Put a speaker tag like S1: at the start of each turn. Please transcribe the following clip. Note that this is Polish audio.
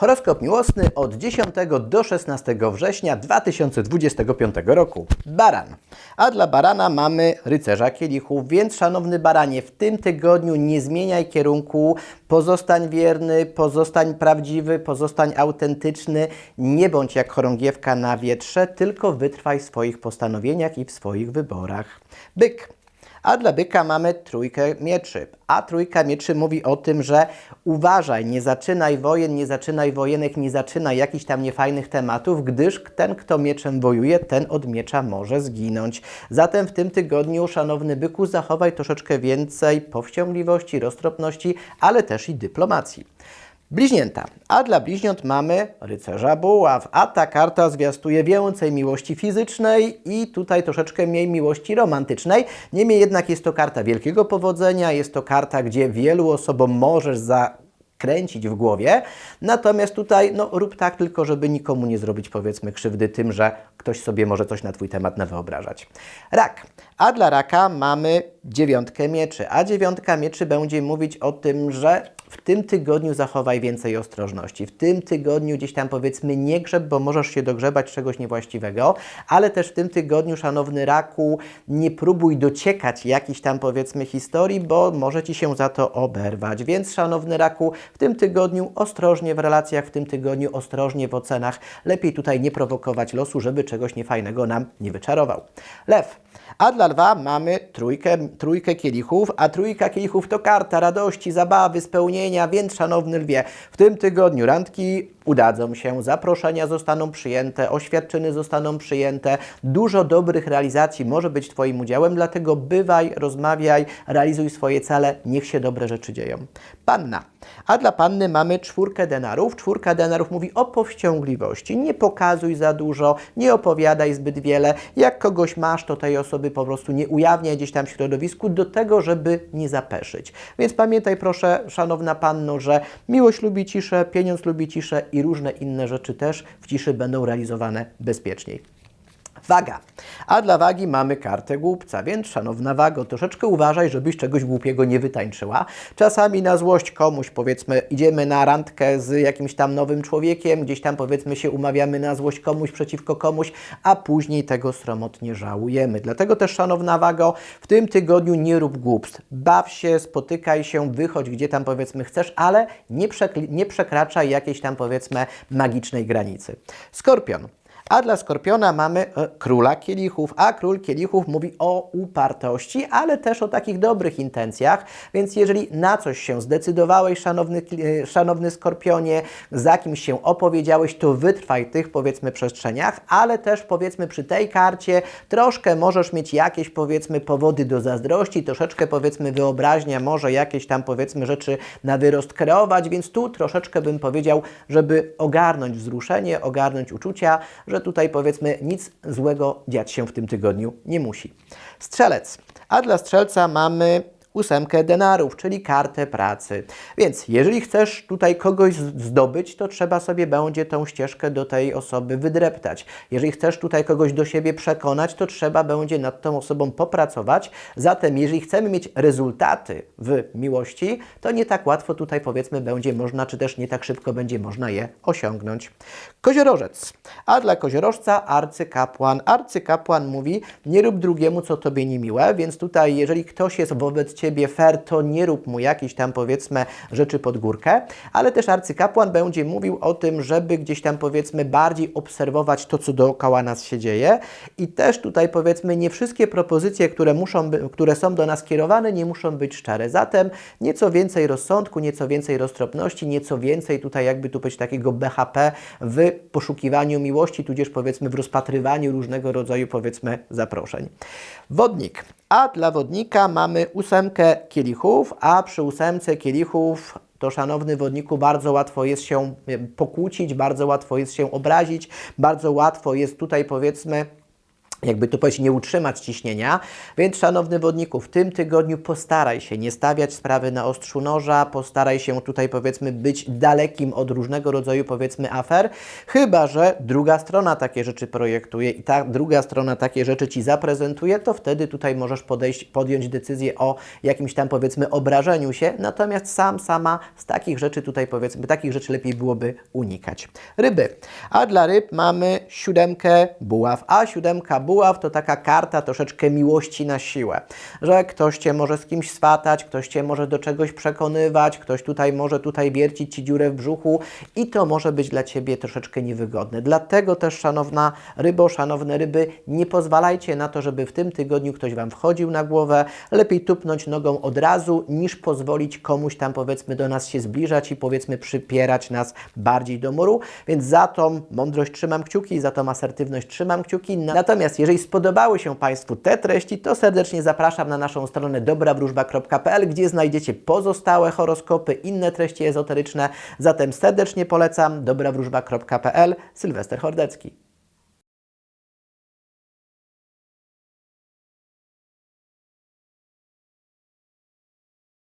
S1: Horoskop miłosny od 10 do 16 września 2025 roku. Baran. A dla barana mamy rycerza kielichów, więc szanowny baranie, w tym tygodniu nie zmieniaj kierunku, pozostań wierny, pozostań prawdziwy, pozostań autentyczny, nie bądź jak chorągiewka na wietrze, tylko wytrwaj w swoich postanowieniach i w swoich wyborach. Byk. A dla byka mamy trójkę mieczy. A trójka mieczy mówi o tym, że uważaj, nie zaczynaj wojen, nie zaczynaj wojenek, nie zaczynaj jakichś tam niefajnych tematów, gdyż ten, kto mieczem wojuje, ten od miecza może zginąć. Zatem w tym tygodniu, szanowny byku, zachowaj troszeczkę więcej powściągliwości, roztropności, ale też i dyplomacji. Bliźnięta. A dla bliźniąt mamy rycerza buław, a ta karta zwiastuje więcej miłości fizycznej i tutaj troszeczkę mniej miłości romantycznej. Niemniej jednak jest to karta wielkiego powodzenia, jest to karta, gdzie wielu osobom możesz za kręcić w głowie. Natomiast tutaj no, rób tak tylko, żeby nikomu nie zrobić powiedzmy krzywdy tym, że ktoś sobie może coś na Twój temat nawyobrażać. Rak. A dla raka mamy dziewiątkę mieczy. A dziewiątka mieczy będzie mówić o tym, że w tym tygodniu zachowaj więcej ostrożności. W tym tygodniu gdzieś tam powiedzmy nie grzeb, bo możesz się dogrzebać czegoś niewłaściwego, ale też w tym tygodniu, szanowny raku, nie próbuj dociekać jakiejś tam powiedzmy historii, bo może Ci się za to oberwać. Więc szanowny raku, w tym tygodniu ostrożnie w relacjach, w tym tygodniu ostrożnie w ocenach. Lepiej tutaj nie prowokować losu, żeby czegoś niefajnego nam nie wyczarował. Lew. A dla lwa mamy trójkę, trójkę kielichów, a trójka kielichów to karta radości, zabawy, spełnienia, więc szanowny lwie, w tym tygodniu randki udadzą się, zaproszenia zostaną przyjęte, oświadczyny zostaną przyjęte, dużo dobrych realizacji może być Twoim udziałem, dlatego bywaj, rozmawiaj, realizuj swoje cele, niech się dobre rzeczy dzieją. Panna. A dla panny mamy czwórkę denarów. Czwórka denarów mówi o powściągliwości. Nie pokazuj za dużo, nie opowiadaj zbyt wiele. Jak kogoś masz, to tej osoby po prostu nie ujawniaj gdzieś tam w środowisku do tego, żeby nie zapeszyć. Więc pamiętaj proszę, szanowna panno, że miłość lubi ciszę, pieniądz lubi ciszę i różne inne rzeczy też w ciszy będą realizowane bezpieczniej. Waga. A dla wagi mamy kartę głupca, więc szanowna wago, troszeczkę uważaj, żebyś czegoś głupiego nie wytańczyła. Czasami na złość komuś, powiedzmy, idziemy na randkę z jakimś tam nowym człowiekiem, gdzieś tam powiedzmy się umawiamy na złość komuś przeciwko komuś, a później tego sromotnie żałujemy. Dlatego też, szanowna wago, w tym tygodniu nie rób głupstw. Baw się, spotykaj się, wychodź gdzie tam powiedzmy chcesz, ale nie, przekli- nie przekraczaj jakiejś tam powiedzmy magicznej granicy. Skorpion. A dla Skorpiona mamy e, króla kielichów, a król kielichów mówi o upartości, ale też o takich dobrych intencjach, więc jeżeli na coś się zdecydowałeś, szanowny, e, szanowny Skorpionie, za kimś się opowiedziałeś, to wytrwaj tych powiedzmy przestrzeniach, ale też powiedzmy przy tej karcie troszkę możesz mieć jakieś powiedzmy powody do zazdrości, troszeczkę powiedzmy wyobraźnia może jakieś tam powiedzmy rzeczy na wyrost kreować, więc tu troszeczkę bym powiedział, żeby ogarnąć wzruszenie, ogarnąć uczucia, że tutaj powiedzmy nic złego dziać się w tym tygodniu nie musi. Strzelec. A dla strzelca mamy ósemkę denarów, czyli kartę pracy. Więc jeżeli chcesz tutaj kogoś zdobyć, to trzeba sobie będzie tą ścieżkę do tej osoby wydreptać. Jeżeli chcesz tutaj kogoś do siebie przekonać, to trzeba będzie nad tą osobą popracować. Zatem jeżeli chcemy mieć rezultaty w miłości, to nie tak łatwo tutaj powiedzmy będzie można, czy też nie tak szybko będzie można je osiągnąć. Koziorożec. A dla koziorożca arcykapłan. Arcykapłan mówi, nie rób drugiemu, co tobie niemiłe, więc tutaj jeżeli ktoś jest wobec ciebie fair, to nie rób mu jakichś tam powiedzmy rzeczy pod górkę, ale też arcykapłan będzie mówił o tym, żeby gdzieś tam powiedzmy bardziej obserwować to, co dookoła nas się dzieje i też tutaj powiedzmy nie wszystkie propozycje, które, muszą które są do nas kierowane, nie muszą być szczere. Zatem nieco więcej rozsądku, nieco więcej roztropności, nieco więcej tutaj jakby tu powiedzieć takiego BHP w poszukiwaniu miłości, tudzież powiedzmy w rozpatrywaniu różnego rodzaju powiedzmy zaproszeń. Wodnik. A dla wodnika mamy ósemkę kielichów, a przy ósemce kielichów to szanowny wodniku, bardzo łatwo jest się pokłócić, bardzo łatwo jest się obrazić, bardzo łatwo jest tutaj powiedzmy jakby to powiedzieć, nie utrzymać ciśnienia. Więc, szanowny wodniku, w tym tygodniu postaraj się nie stawiać sprawy na ostrzu noża, postaraj się tutaj, powiedzmy, być dalekim od różnego rodzaju, powiedzmy, afer, chyba że druga strona takie rzeczy projektuje i ta druga strona takie rzeczy ci zaprezentuje, to wtedy tutaj możesz podejść, podjąć decyzję o jakimś tam, powiedzmy, obrażeniu się. Natomiast sam, sama z takich rzeczy tutaj, powiedzmy, takich rzeczy lepiej byłoby unikać. Ryby. A dla ryb mamy siódemkę buław, a siódemka buław to taka karta troszeczkę miłości na siłę, że ktoś Cię może z kimś swatać, ktoś Cię może do czegoś przekonywać, ktoś tutaj może tutaj wiercić Ci dziurę w brzuchu i to może być dla Ciebie troszeczkę niewygodne. Dlatego też, szanowna rybo, szanowne ryby, nie pozwalajcie na to, żeby w tym tygodniu ktoś Wam wchodził na głowę. Lepiej tupnąć nogą od razu, niż pozwolić komuś tam, powiedzmy, do nas się zbliżać i powiedzmy przypierać nas bardziej do muru. Więc za tą mądrość trzymam kciuki, za tą asertywność trzymam kciuki. Natomiast jeżeli spodobały się Państwu te treści, to serdecznie zapraszam na naszą stronę dobrawróżba.pl, gdzie znajdziecie pozostałe horoskopy, inne treści ezoteryczne. Zatem serdecznie polecam dobrawróżba.pl. Sylwester Hordecki.